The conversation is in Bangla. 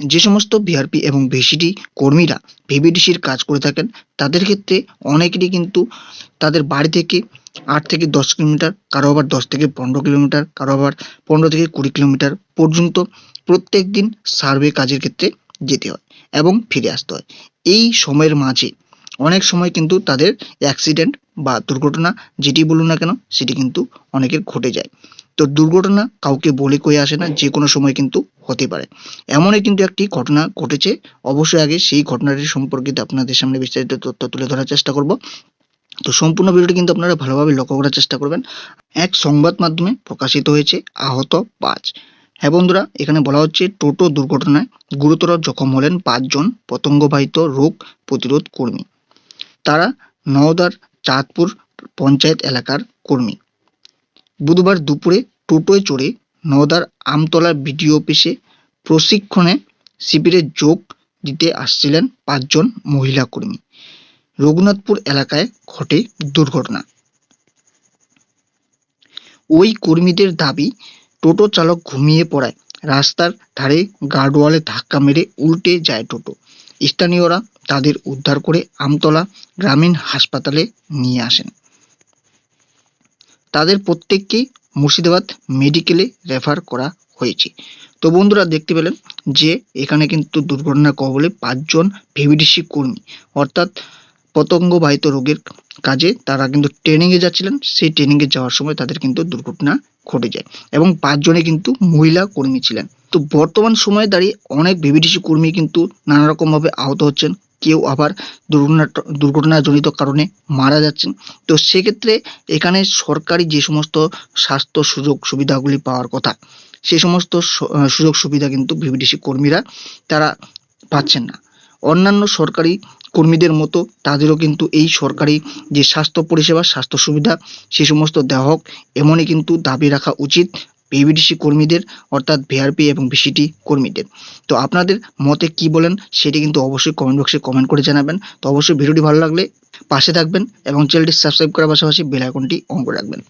যে সমস্ত ভিআরপি এবং ভিসিডি কর্মীরা ভিভিডিসির কাজ করে থাকেন, তাদের ক্ষেত্রে অনেকেরই কিন্তু তাদের বাড়ি থেকে আট থেকে দশ কিলোমিটার, কারও আবার দশ থেকে পনেরো কিলোমিটার, কারও আবার পনেরো থেকে কুড়ি কিলোমিটার পর্যন্ত প্রত্যেক দিন সার্ভে কাজের ক্ষেত্রে যেতে হয় এবং ফিরে আসতে হয়। এই সময়ের মাঝে অনেক সময় কিন্তু তাদের অ্যাক্সিডেন্ট বা দুর্ঘটনা যেটি বলুন না কেন, সেটি কিন্তু অনেকের ঘটে যায়। তো দুর্ঘটনা কাউকে বলে কয়ে আসে না, যে কোনো সময় কিন্তু হতে পারে। এমনই কিন্তু একটি ঘটনা ঘটেছে। অবশ্যই আগে সেই ঘটনাটি সম্পর্কিত আপনাদের সামনে বিস্তারিত তথ্য তুলে ধরার চেষ্টা করব। তো সম্পূর্ণ ভিডিওটি কিন্তু আপনারা ভালোভাবে লক্ষ্য করার চেষ্টা করবেন। এক সংবাদ মাধ্যমে প্রকাশিত হয়েছে আহত পাঁচ। হ্যাঁ বন্ধুরা, এখানে বলা হচ্ছে টোটো দুর্ঘটনায় গুরুতর জখম হলেন পাঁচজন পতঙ্গবাহিত রোগ প্রতিরোধ কর্মী। তারা নওদার চাঁদপুর পঞ্চায়েত এলাকার কর্মী। বুধবার দুপুরে টোটোয় চড়ে নওদার আমতলা বিডিও অফিসে প্রশিক্ষণে শিবিরে যোগ দিতে আসছিলেন পাঁচজন মহিলা কর্মী। রঘুনাথপুর এলাকায় ঘটে দুর্ঘটনা। ওই কর্মীদের দাবি, টোটো চালক ঘুমিয়ে পড়ায়, রাস্তার ধারে গার্ডওয়ালে ধাক্কা মেরে উল্টে যায় টোটো। স্থানীয়রা তাদের উদ্ধার করে আমতলা গ্রামীণ হাসপাতালে নিয়ে আসেন। তাদের প্রত্যেককেই মুর্শিদাবাদ মেডিকেলে রেফার করা হয়েছে। তো বন্ধুরা দেখতে পেলেন যে, এখানে কিন্তু দুর্ঘটনার কবলে পাঁচজন ভিভিডিসি কর্মী, অর্থাৎ পতঙ্গবাহিত রোগের কাজে তারা কিন্তু ট্রেনিংয়ে যাচ্ছিলেন। সেই ট্রেনিংয়ে যাওয়ার সময় তাদের কিন্তু দুর্ঘটনা ঘটে যায় এবং পাঁচজনে কিন্তু মহিলা কর্মী ছিলেন। তো বর্তমান সময়ে দাঁড়িয়ে অনেক ভিভিডিসি কর্মী কিন্তু নানা রকমভাবে আহত হচ্ছেন। কেউ আবার দুর্ঘটনা, দুর্ঘটনাজনিত কারণে মারা যাচ্ছেন। তো সেক্ষেত্রে এখানে সরকারি যে সমস্ত স্বাস্থ্য সুযোগ সুবিধাগুলি পাওয়ার কথা, সে সমস্ত সুযোগ সুবিধা কিন্তু ভিভিডিসি কর্মীরা তারা পাচ্ছেন না। অন্যান্য সরকারি কর্মীদের মতো তাদেরও কিন্তু এই সরকারি যে স্বাস্থ্য পরিষেবা, স্বাস্থ্য সুবিধা, সে সমস্ত দেওয়া হোক, এমনই কিন্তু দাবি রাখা উচিত। ভিভিডিসি কর্মীদের, অর্থাৎ ভিআরপি এবং ভিসিটি কর্মীদের। তো আপনাদের মতে কি বলেন, সেটি কিন্তু অবশ্যই কমেন্ট বক্সে কমেন্ট করে জানাবেন। তো অবশ্যই ভিডিওটি ভালো লাগলে পাশে থাকবেন এবং চ্যানেলটি সাবস্ক্রাইব করার পাশাপাশি বেল আইকনটি অন করে রাখবেন।